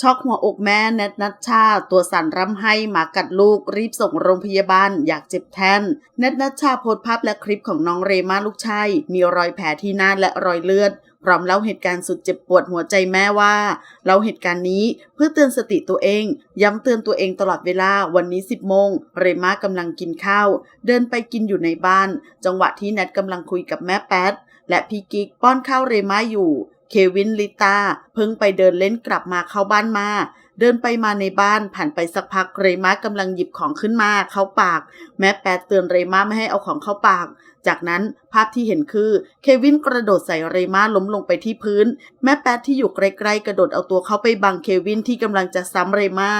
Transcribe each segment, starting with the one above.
ช็อกหัวอกแม่แนทนัชชา ตัวสั่นร่ำไห้หมากัดลูกรีบส่งโรงพยาบาล อยากเจ็บแทนแนทนัชชาโพสต์ภาพและคลิปของน้องเรมาลูกชายมีรอยแผลที่หน้าและรอยเลือด พร้อมเล่าเหตุการณ์สุดเจ็บปวดหัวใจแม่ว่าเล่าเหตุการณ์นี้เพื่อเตือนสติตัวเอง ย้ำเตือนตัวเองตลอดเวลาวันนี้ 10โมงเรมากำลังกินข้าว เดินไปกินอยู่ในบ้าน จังหวะที่แนทกำลังคุยกับแม่แป๊ดและพี่กิ๊กป้อนข้าวเรมาอยู่ เควินลิตาเพิ่งไปเดินเล่นกลับมาเข้าบ้านมา เดินไปมาในบ้านผ่านไปสักพักเรมากำลังหยิบของขึ้นมาเข้าปาก แม่แปดเตือนเรมาไม่ให้เอาของเข้าปาก จากนั้นภาพที่เห็นคือเควินกระโดดใส่เรมาล้มลงไปที่พื้น แม่แปดที่อยู่ใกล้ๆกระโดดเอาตัวเข้าไปบังเควินที่กำลังจะซ้ำเรมา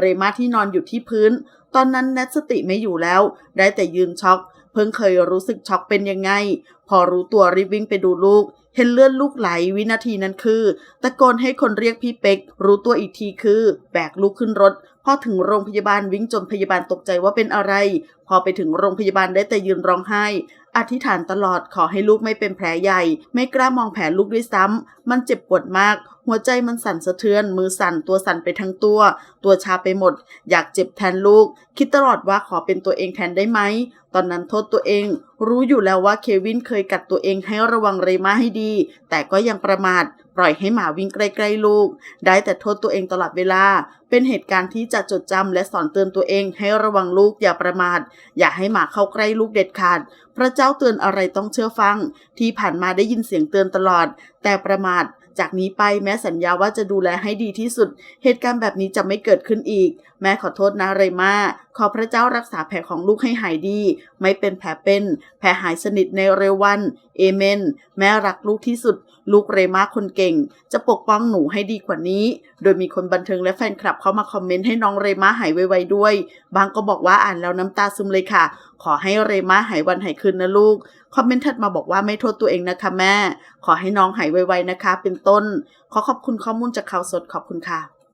เรมาที่นอนอยู่ที่พื้น ตอนนั้นแนทสติไม่อยู่แล้ว ได้แต่ยืนช็อกเพิ่งเคยรู้สึกช็อกเป็นยังไง พอรู้ตัวรีบวิ่งไปดูลูก เห็นเลือดลูกไหลวินาทีนั้นคือ ตะโกนให้คนเรียกพี่เป็ก รู้ตัวอีกทีคือ แบกลูกขึ้นรถ พอถึงโรงพยาบาลวิ่งจนพยาบาลตกใจว่าเป็นอะไร พอไปถึงโรงพยาบาลได้แต่ยืนร้องไห้ อธิษฐานตลอดขอให้ลูกไม่เป็นแผลใหญ่ ไม่กล้ามองแผลลูกด้วยซ้ำมันเจ็บปวดมาก หัวใจมันสั่นสะเทือน มือสั่นตัวสั่นไปทั้งตัว ตัวชาไปหมด อยากเจ็บแทนลูก คิดตลอดว่าขอเป็นตัวเองแทนได้ไหม ตอนนั้นโทษตัวเอง รู้อยู่แล้วว่าเควินเคยกัดตัวเองให้ระวังเรมาให้ดี แต่ก็ยังประมาท ปล่อยให้หมาวิ่งใกล้ๆลูก ได้แต่โทษตัวเองตลอดเวลา เป็นเหตุการณ์ที่จะจดจำและสอนเตือนตัวเองให้ระวังลูกอย่าประมาท อย่าให้หมาเข้าใกล้ลูกเด็ดขาด พระเจ้าเตือนอะไรต้องเชื่อฟัง ที่ผ่านมาได้ยินเสียงเตือนตลอด แต่ประมาท จากนี้ไปแม้สัญญาว่าจะดูแลให้ดีที่สุด เหตุการณ์แบบนี้จะไม่เกิดขึ้นอีก แม่ขอโทษนะเรมาขอพระเจ้ารักษาแผลของลูกให้หายดี ไม่เป็นแผลเป็น แผลหายสนิทในเร็ววัน เอเมน แม่รักลูกที่สุด ลูกเรมาคนเก่ง จะปกป้องหนูให้ดีกว่านี้ โดยมีคนบันเทิงและแฟนคลับเข้ามาคอมเมนต์ให้น้องเรมาหายไวๆด้วย บางก็บอกว่าอ่านแล้วน้ำตาซึมเลยค่ะ ขอให้เรมาหายวันหายคืนนะลูก คอมเมนต์ถัดมาบอกว่าไม่โทษตัวเองนะคะแม่ ขอให้น้องหายไวๆนะคะ เป็นต้น ขอขอบคุณข้อมูลจากข่าวสดขอบคุณค่ะ